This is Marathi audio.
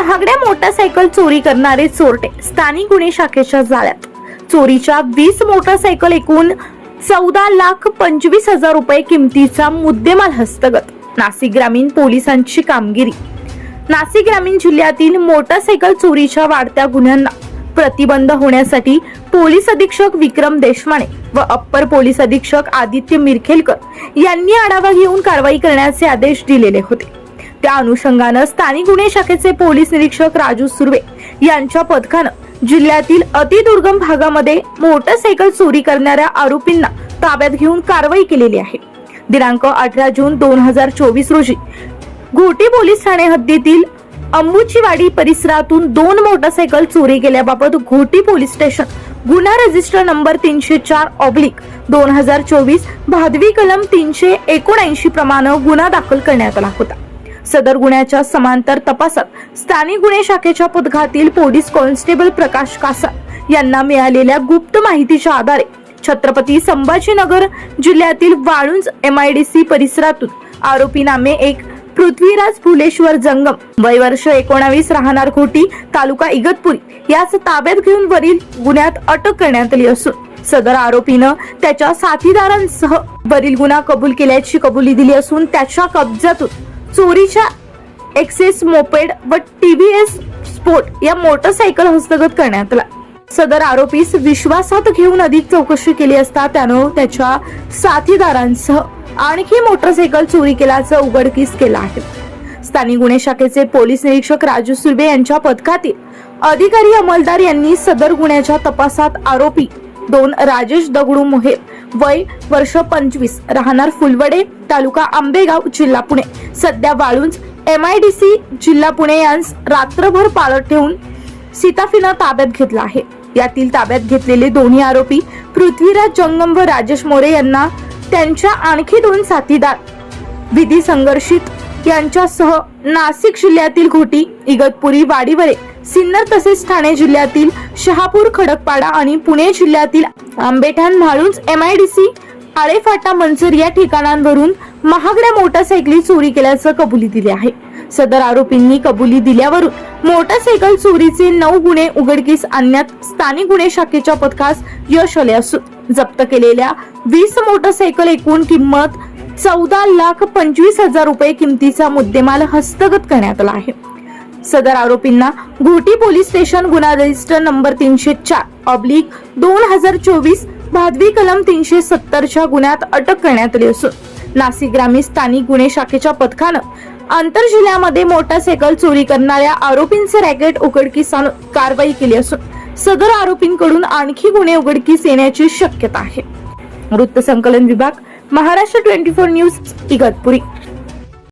महागड्या मोटारसायकल चोरी करणारे चोरटे स्थानिक गुन्हे शाखेच्या जाळ्यात. चोरीच्या वीस मोटारसायकल एकूण चौदा लाख पंचवीस हजार रुपये किमतीचा मुद्देमाल हस्तगत. नाशिक ग्रामीण पोलिसांची कामगिरी. नाशिक ग्रामीण जिल्ह्यातील मोटारसायकल चोरीच्या वाढत्या गुन्ह्यांना प्रतिबंध होण्यासाठी पोलीस अधीक्षक विक्रम देशमाने व अप्पर पोलीस अधीक्षक आदित्य मिरखेलकर यांनी आढावा घेऊन कारवाई करण्याचे आदेश दिलेले होते. त्या अनुषंगानं स्थानिक गुन्हे शाखेचे पोलीस निरीक्षक राजू सुर्वे यांच्या पथकानं जिल्ह्यातील अतिदुर्गम भागामध्ये मोटरसायकल चोरी करणाऱ्या आरोपींना ताब्यात घेऊन कारवाई केलेली आहे. दिनांक अठरा जून दोन हजार चोवीस रोजी घोटी पोलीस ठाणे हद्दीतील अंबुचीवाडी परिसरातून दोन मोटरसायकल चोरी केल्याबाबत घोटी पोलीस स्टेशन गुन्हा रजिस्टर नंबर तीनशे चार ऑब्लिक दोन हजार चोवीस भादवी कलम तीनशे एकोणऐंशी प्रमाणे गुन्हा दाखल करण्यात आला होता. सदर गुन्ह्याच्या समांतर तपासात स्थानिक गुन्हे शाखेच्या पथकातील पोलीस कॉन्स्टेबल प्रकाश कासा यांना मिळालेल्या गुप्त माहितीच्या आधारे छत्रपती संभाजीनगर जिल्ह्यातील वाळुंज सी परिसरातून आरोपी नामे एक पृथ्वीराज फुलेश्वर जंगम वय वर्ष एकोणावीस राहणार खोटी तालुका इगतपुरी याच ताब्यात घेऊन वरील गुन्ह्यात अटक करण्यात आली असून सदर आरोपीनं त्याच्या साथीदारांसह वरील गुन्हा कबूल केल्याची कबुली दिली असून त्याच्या कब्जातून चोरीच्या एक्सेस मोपेड व टीव्हीएस स्पोर्ट या मोटरसायकल हस्तगत करण्यात आला. सदर आरोपीस विश्वासात घेऊन अधिक चौकशी केली असता त्यानं त्याच्या साथीदारांसह आणखी मोटरसायकल चोरी केल्याचं उघडकीस केलं आहे. स्थानिक गुन्हे शाखेचे पोलीस निरीक्षक राजू सुर्वे यांच्या पथकातील अधिकारी अंमलदार यांनी सदर गुन्ह्याच्या तपासात आरोपी दोन राजेश दगडू मोहे. वय वर्ष पंचवीस. राहणार फुलवडे तालुका आंबेगाव जिल्हा पुणे. सध्या Walunj M I D C जिल्हा पुणे यांस रात्रभर पाळत ठेवून सीताफीनं ताब्यात घेतला आहे. यातील ताब्यात घेतलेले दोन्ही आरोपी पृथ्वीराज जंगम व राजेश मोरे यांना त्यांच्या आणखी दोन साथीदार विधी संघर्षित यांच्यासह नाशिक जिल्ह्यातील घोटी इगतपुरी वाडीवरे सिन्नर तसेच ठाणे जिल्ह्यातील शहापूर खडकपाडा आणि पुणे जिल्ह्यातील आंबेठाण म्हाळुंज सी आळेफाटा मंचर या ठिकाणांवरून महागड्या मोटारसायकली चोरी केल्याचं कबुली दिली आहे. सदर आरोपींनी कबुली दिल्यावरून मोटारसायकल चोरीचे नऊ गुन्हे उघडकीस आणण्यात स्थानिक गुन्हे शाखेच्या पथकास यश आले असून जप्त केलेल्या वीस मोटारसायकल एकूण किंमत चौदा लाख पंचवीस हजार रुपये किमतीचा मुद्देमाल हस्तगत करण्यात आला आहे. सदर आरोपींना घोटी पोलीस स्टेशन गुन्हा रजिस्टर नंबर तीनशे चार ऑब्लिक दोन हजार चोवीस भादवी कलम तीनशे सत्तरच्या गुन्ह्यात अटक करण्यात आली असून नाशिक ग्रामीण स्थानिक गुन्हे शाखेच्या पथकानं आंतर जिल्ह्यामध्ये मोटारसायकल चोरी करणाऱ्या आरोपींचे रॅकेट उघडकीस आणून कारवाई केली असून सदर आरोपींकडून आणखी गुन्हे उघडकीस येण्याची शक्यता आहे. वृत्त संकलन विभाग Maharashtra twenty four news Igatpuri.